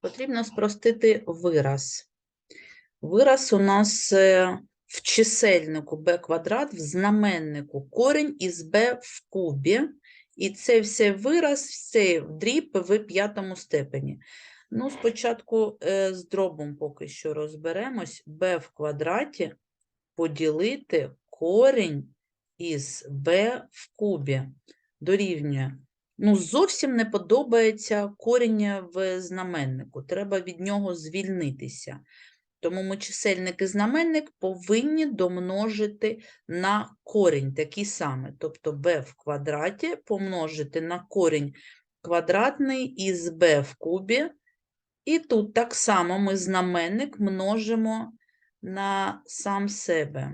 потрібно спростити вираз. Вираз у нас е, в чисельнику b квадрат, в знаменнику корінь із b в кубі. І це все вираз, все дріб в п'ятому степені. Ну, спочатку е, з дробом поки що розберемось. b в квадраті поділити корінь із b в кубі дорівнює. Ну, зовсім не подобається корінь в знаменнику. Треба від нього звільнитися. Тому ми чисельник і знаменник повинні домножити на корінь такий самий. Тобто b в квадраті помножити на корінь квадратний із b в кубі. І тут так само ми знаменник множимо на сам себе.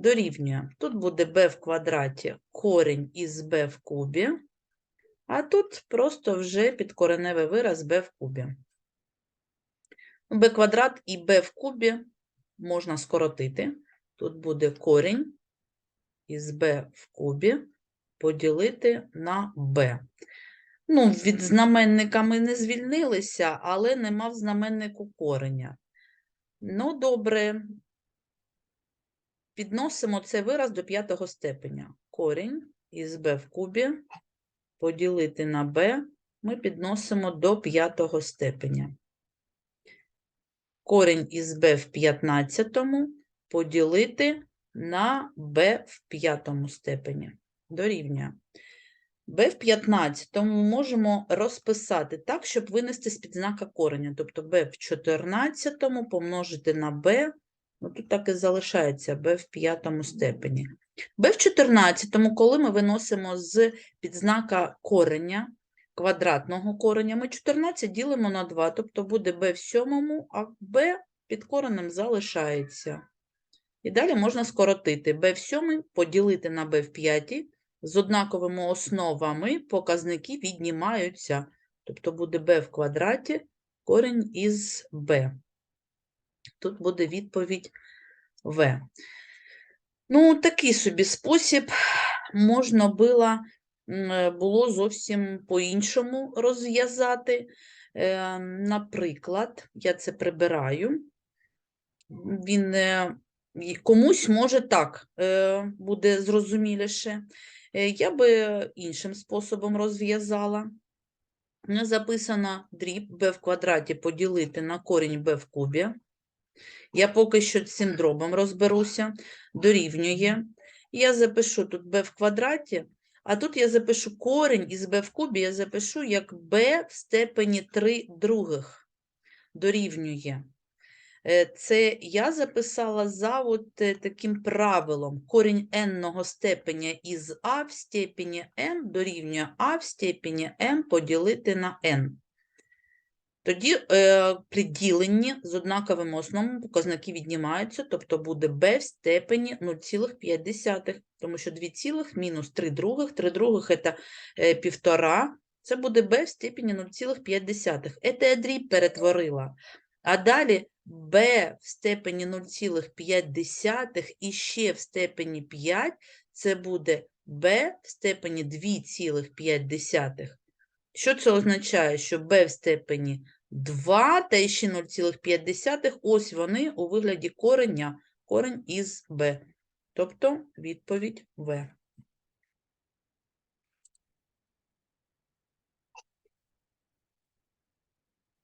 Дорівнює. Тут буде b в квадраті корінь із b в кубі, а тут просто вже підкореневий вираз b в кубі. b квадрат і b в кубі можна скоротити. Тут буде корінь із b в кубі поділити на b. Ну, від знаменника ми не звільнилися, але нема в знаменнику кореня. Ну, добре. Підносимо цей вираз до п'ятого степеня. Корінь із b в кубі поділити на b ми підносимо до п'ятого степеня. Корінь із b в п'ятнадцятому поділити на b в п'ятому степені. Дорівнює. b в 15 можемо розписати так, щоб винести з-під знака кореня. Тобто b в 14 помножити на b, ну тут так і залишається b в п'ятому степені. b в 14, коли ми виносимо з підзнака кореня, квадратного кореня, ми 14 ділимо на 2, тобто буде b в сьомому, а b під коренем залишається. І далі можна скоротити b в сьомий поділити на b в п'ятій, з однаковими основами показники віднімаються. Тобто буде b в квадраті корінь із b. Тут буде відповідь v. Ну, такий собі спосіб можна було, було зовсім по-іншому розв'язати. Е, Наприклад, я це прибираю. Він е, комусь може так е, буде зрозуміліше. Я би іншим способом розв'язала. Записано дріб b в квадраті поділити на корінь b в кубі. Я поки що цим дробом розберуся. Дорівнює. Я запишу тут b в квадраті, а тут я запишу корінь із b в кубі, я запишу як b в степені 3 других. Дорівнює. Е, Це я записала за от е, таким правилом. Корінь n-ного степеня із а в степені m дорівнює а в степені m поділити на n. Тоді е, при діленні з однаковими основами показники віднімаються, тобто буде b в степені 0,5, тому що 2 цілих мінус 3 других, 3 других – це е, півтора, це буде b в степені 0,5. Це дріб перетворила. А далі b в степені 0,5 і ще в степені 5 це буде b в степені 2,5. Що це означає? Що b в степені 2 та ще 0,5, ось вони у вигляді кореня, корень із b. Тобто відповідь В.